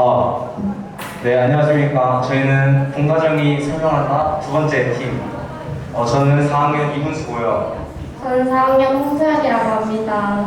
아, 네, 안녕하십니까. 저희는 본과정이 설명한다 두 번째 팀. 어, 저는 4학년 이군수고요. 저는 4학년 홍소연이라고 합니다.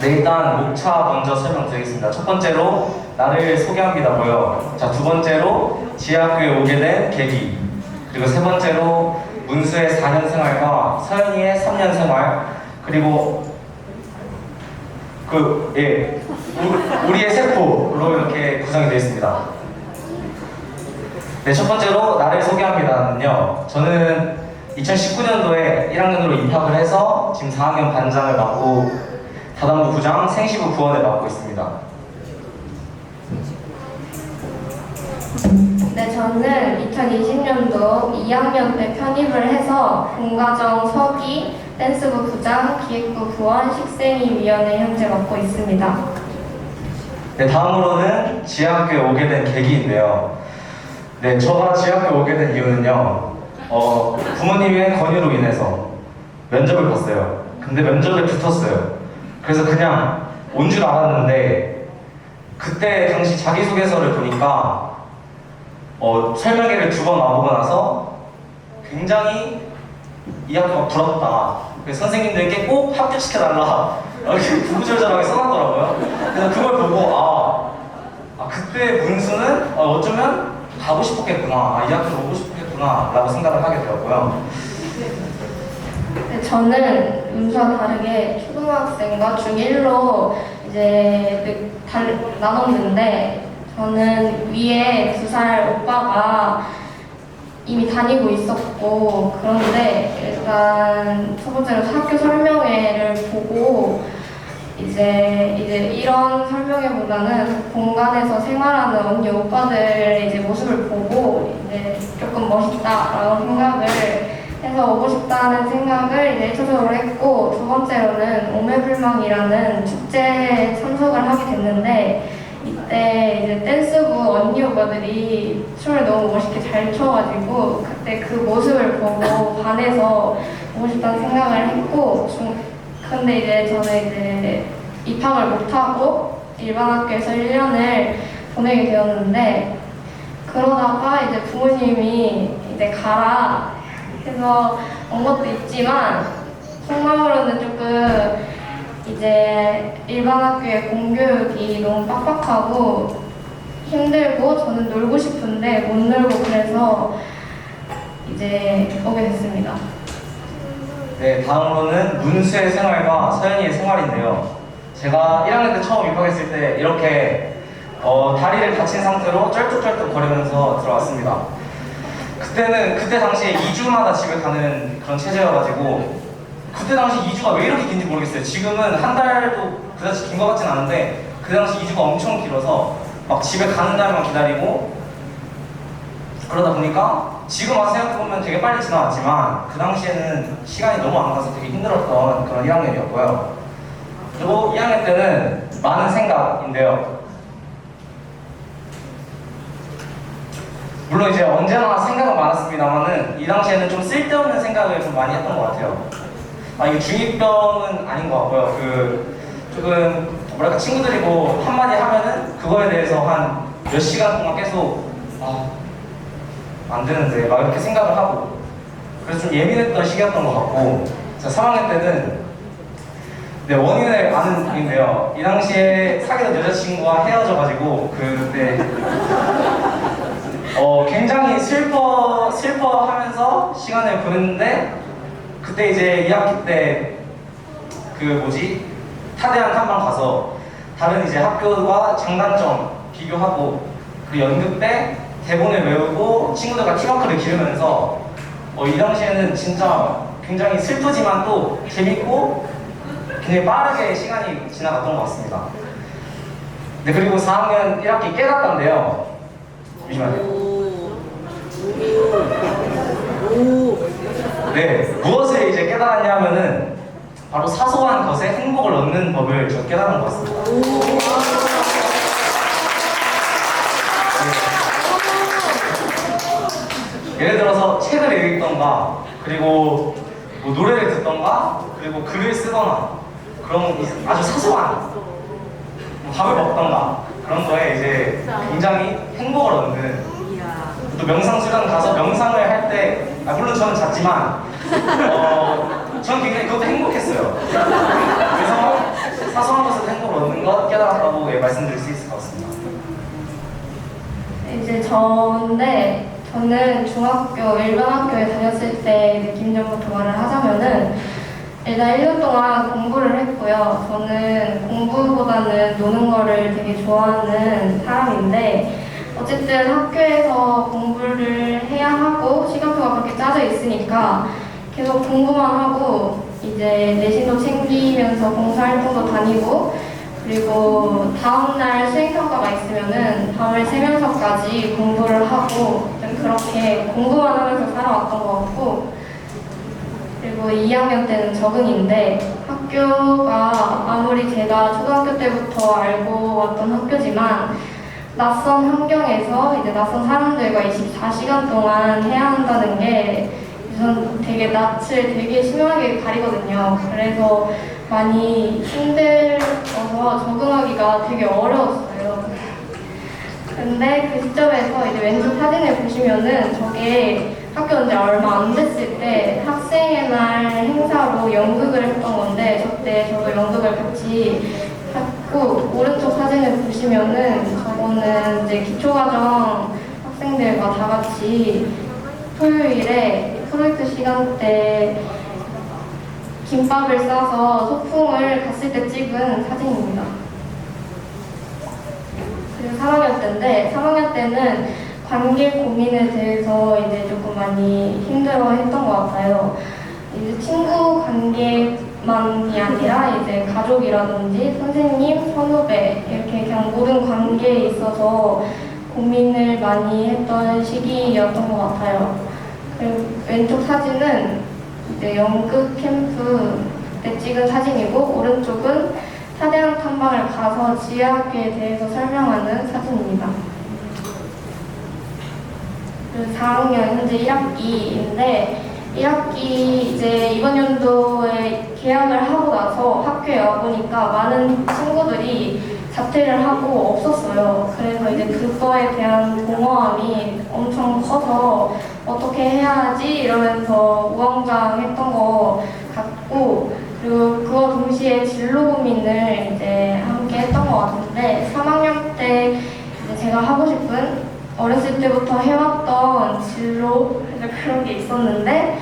네, 일단 목차 먼저 설명드리겠습니다. 첫 번째로 나를 소개합니다고요. 자, 두 번째로 지하학교에 오게 된 계기. 그리고 세 번째로 문수의 4년 생활과 서연이의 3년 생활. 그리고 그, 예, 우- 우리의 세포로 이렇게 구성이 되어 있습니다. 네, 첫 번째로 나를 소개합니다는요. 저는 2019년도에 1학년으로 입학을 해서 지금 4학년 반장을 맡고 다단부 부장, 생시부 부원을 맡고 있습니다. 네, 저는 2020년도 2학년 때 편입을 해서 본과정 서기, 댄스부 부장, 기획부 부원, 식생위 위원회 현재 맡고 있습니다. 네, 다음으로는 지하학교에 오게 된 계기인데요. 네, 저가 지하학교에 오게 된 이유는요. 어, 부모님의 권유로 인해서 면접을 봤어요. 근데 면접에 붙었어요. 그래서 그냥 온 줄 알았는데 그때 당시 자기소개서를 보니까 어, 설명회를 두 번 와보고 나서 굉장히 이 학교가 부럽다. 그래서 선생님들께 꼭 합격시켜달라. 이렇게 구구절절하게 써놨더라고요. 그래서 그걸 보고, 아, 아 그때 문수는 어, 어쩌면 가고 싶었겠구나. 아, 이 학교를 오고 싶었겠구나. 라고 생각을 하게 되었고요. 네, 저는 문수와 다르게 초등학생과 중1로 이제 달, 나눴는데 저는 위에 두 살 오빠가 이미 다니고 있었고 그런데 일단 첫 번째로 학교 설명회를 보고 이제 이제 이런 설명회보다는 공간에서 생활하는 언니 오빠들의 이제 모습을 보고 이제 조금 멋있다라고 생각을 해서 오고 싶다는 생각을 이제 1차적으로 했고 두 번째로는 오매불망이라는 축제에 참석을 하게 됐는데 이때 이제 댄스부 언니 오빠들이 춤을 너무 멋있게 잘 춰가지고 그때 그 모습을 보고 반해서 오고 싶다는 생각을 했고 중, 근데 이제 저는 이제 입학을 못하고 일반 학교에서 1년을 보내게 되었는데 그러다가 이제 부모님이 이제 가라 해서 온 것도 있지만 속마음으로는 조금 이제 일반 학교의 공교육이 너무 빡빡하고 힘들고 저는 놀고 싶은데 못 놀고 그래서 이제 오게 됐습니다. 네, 다음으로는 문수의 생활과 서연이의 생활인데요. 제가 1학년 때 처음 입학했을 때 이렇게 어, 다리를 다친 상태로 쩔뚝쩔뚝 거리면서 들어왔습니다. 그때는 그때 당시에 2주마다 집에 가는 그런 체제여가지고 그때 당시 2주가 왜 이렇게 긴지 모르겠어요. 지금은 한 달도 그다지 긴 것 같진 않은데 그 당시 2주가 엄청 길어서 막 집에 가는 날만 기다리고 그러다 보니까 지금 와서 생각해보면 되게 빨리 지나왔지만 그 당시에는 시간이 너무 안 가서 되게 힘들었던 그런 1학년이었고요. 그리고 2학년 때는 많은 생각인데요. 물론 이제 언제나 생각은 많았습니다만은 이 당시에는 좀 쓸데없는 생각을 좀 많이 했던 것 같아요. 아 이게 중2병은 아닌 것 같고요. 그 조금 뭐랄까 친구들이 뭐 한마디 하면은 그거에 대해서 한 몇 시간 동안 계속 아, 안 되는데 막 이렇게 생각을 하고 그래서 좀 예민했던 시기였던 것 같고 제가 3학년 때는 네, 원인을 아는 중인데요. 이 당시에 사귀던 여자친구와 헤어져가지고 그때 어, 굉장히 슬퍼 슬퍼하면서 시간을 보냈는데 그때 이제 2학기 때 그 뭐지 타대한 탐방 가서 다른 이제 학교와 장단점 비교하고 그 연극 때 대본을 외우고 친구들과 팀워크를 기르면서 어, 이 당시에는 진짜 굉장히 슬프지만 또 재밌고 굉장히 빠르게 시간이 지나갔던 것 같습니다. 네 그리고 4학년 1학기 깨닫던데요. 잠시만요. 네, 무엇을 이제 깨달았냐 하면은 바로 사소한 것에 행복을 얻는 법을 저 깨달은 것 같습니다. 네. 예를 들어서 책을 읽던가 그리고 뭐 노래를 듣던가 그리고 글을 쓰거나 그런 아주 사소한 뭐 밥을 먹던가 그런 거에 이제 굉장히 행복을 얻는 또 명상 수련 가서 명상을 할 때 아, 물론 저는 잤지만 어, 저는 굉장히 그것도 행복했어요. 그래서 사소한 것에서 행복을 얻는 것 깨달았다고 예, 말씀드릴 수 있을 것 같습니다. 이제 저인데 저는 중학교 일반 학교에 다녔을 때 점부터 말을 하자면은 일단 1년 동안 공부를 했고요. 저는 공부보다는 노는 거를 되게 좋아하는 사람인데 어쨌든 학교에서 공부를 해야 하고 시간표가 그렇게 짜져 있으니까 계속 공부만 하고 이제 내신도 챙기면서 봉사활동도 다니고 그리고 다음날 수행평가가 있으면은 밤을 새면서까지 공부를 하고 좀 그렇게 공부만 하면서 살아왔던 것 같고 그리고 2학년 때는 적응인데 학교가 아무리 제가 초등학교 때부터 알고 왔던 학교지만 낯선 환경에서 이제 낯선 사람들과 24시간 동안 해야 한다는 게 우선 되게 낯을 되게 심하게 가리거든요. 그래서 많이 힘들어서 적응하기가 되게 어려웠어요. 근데 그 시점에서 이제 왼쪽 사진을 보시면은 저게 학교 온지 얼마 안 됐을 때 학생의 날 행사로 연극을 했던 건데 저때 저도 연극을 같이 했고 오른쪽 사진을 보시면은 저거는 이제 기초과정 학생들과 다 같이 토요일에 프로젝트 시간 때 김밥을 싸서 소풍을 갔을 때 찍은 사진입니다. 그리고 3학년 때인데 3학년 때는 관계 고민에 대해서 이제 조금 많이 힘들어 했던 것 같아요. 이제 친구 관계만이 아니라 이제 가족이라든지 선생님, 선후배 이렇게 그냥 모든 관계에 있어서 고민을 많이 했던 시기였던 것 같아요. 그리고 왼쪽 사진은 이제 연극 캠프 때 찍은 사진이고 오른쪽은 사대강 탐방을 가서 지하학교에 대해서 설명하는 사진입니다. 그리고 4학년 현재 1학기인데 1학기 이제 이번 연도에 계약을 하고 나서 학교에 와보니까 많은 친구들이 자퇴를 하고 없었어요. 그래서 이제 그거에 대한 공허함이 엄청 커서 어떻게 해야지 이러면서 우왕좌왕했던 것 같고 그리고 그와 동시에 진로 고민을 이제 함께 했던 것 같은데 3학년 때 제가 하고 싶은 어렸을 때부터 해왔던 진로 그런 게 있었는데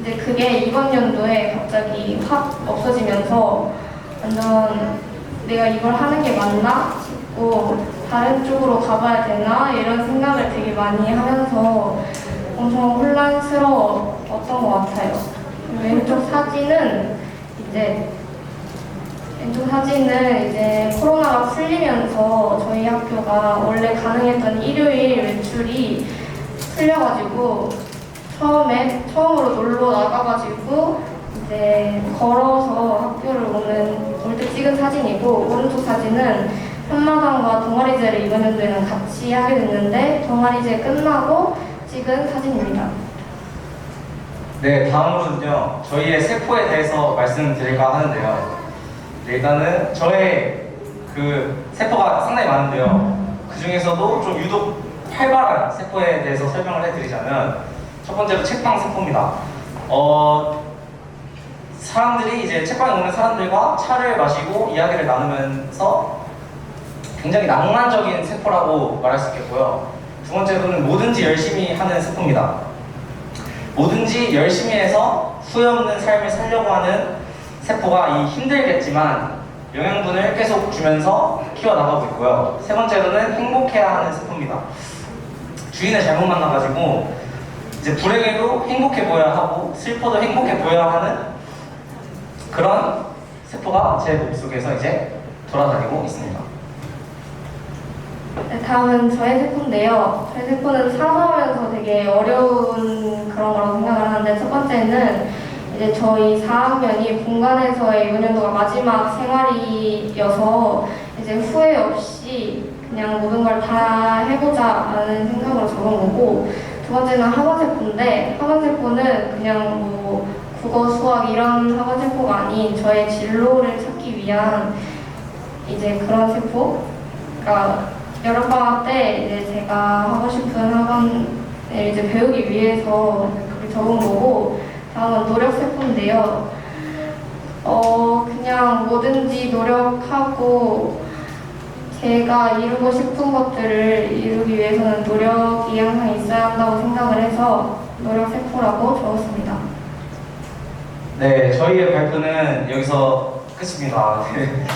이제 그게 이번 연도에 갑자기 확 없어지면서 완전 내가 이걸 하는 게 맞나 싶고 다른 쪽으로 가봐야 되나 이런 생각을 되게 많이 하면서 엄청 혼란스러웠던 것 같아요. 왼쪽 사진은 이제 왼쪽 사진은 이제 코로나가 풀리면서 저희 학교가 원래 가능했던 일요일 외출이 풀려가지고 처음에 처음으로 놀러 나가가지고 이제 걸어서 학교를 오는 올 때 찍은 사진이고 오른쪽 사진은 현마당과 동아리제를 이번 연도에는 같이 하게 됐는데 동아리제 끝나고 찍은 사진입니다. 네, 다음으로는요, 저희의 세포에 대해서 말씀드릴까 하는데요. 네, 일단은 저의 그 세포가 상당히 많은데요. 그 중에서도 좀 유독 활발한 세포에 대해서 설명을 해드리자면, 첫 번째로 책방 세포입니다. 어, 사람들이 이제 책방에 오는 사람들과 차를 마시고 이야기를 나누면서 굉장히 낭만적인 세포라고 말할 수 있겠고요. 두 번째로는 뭐든지 열심히 하는 세포입니다. 뭐든지 열심히 해서 후회 없는 삶을 살려고 하는 세포가 이 힘들겠지만 영양분을 계속 주면서 키워나가고 있고요. 세 번째로는 행복해야 하는 세포입니다. 주인을 잘못 만나가지고 이제 불행해도 행복해 보여야 하고 슬퍼도 행복해 보여야 하는 그런 세포가 제 몸속에서 이제 돌아다니고 있습니다. 네, 다음은 저의 세포인데요. 저의 세포는 사소하면서 되게 어려운 그런 거라고 생각을 하는데 첫 번째는 이제 저희 4학년이 본관에서의 이번 연도가 마지막 생활이어서 이제 후회 없이 그냥 모든 걸 다 해보자라는 생각으로 적은 거고 두 번째는 학원세포인데 학원세포는 그냥 뭐 국어, 수학 이런 학원 세포가 아닌 저의 진로를 찾기 위한 이제 그런 세포. 그러니까 여름 방학 때 이제 제가 하고 싶은 학원을 이제 배우기 위해서 그렇게 적은 거고 다음은 노력 세포인데요. 어 그냥 뭐든지 노력하고 제가 이루고 싶은 것들을 이루기 위해서는 노력이 항상 있어야 한다고 생각을 해서 노력 세포라고 적었습니다. 네, 저희의 발표는 여기서 끝입니다. 네.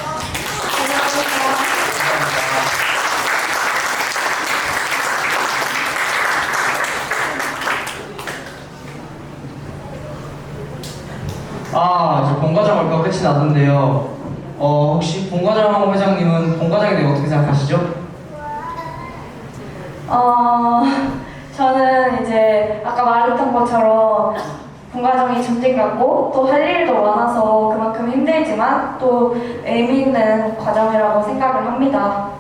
아, 이제 본과장 발표가 끝이 났는데요. 어, 혹시 본과장 회장님은 본과장에 대해 어떻게 생각하시죠? 어, 저는 이제 아까 말했던 것처럼 본과정이 전쟁 같고 또 할 일도 많아서 그만큼 힘들지만 또 의미 있는 과정이라고 생각을 합니다.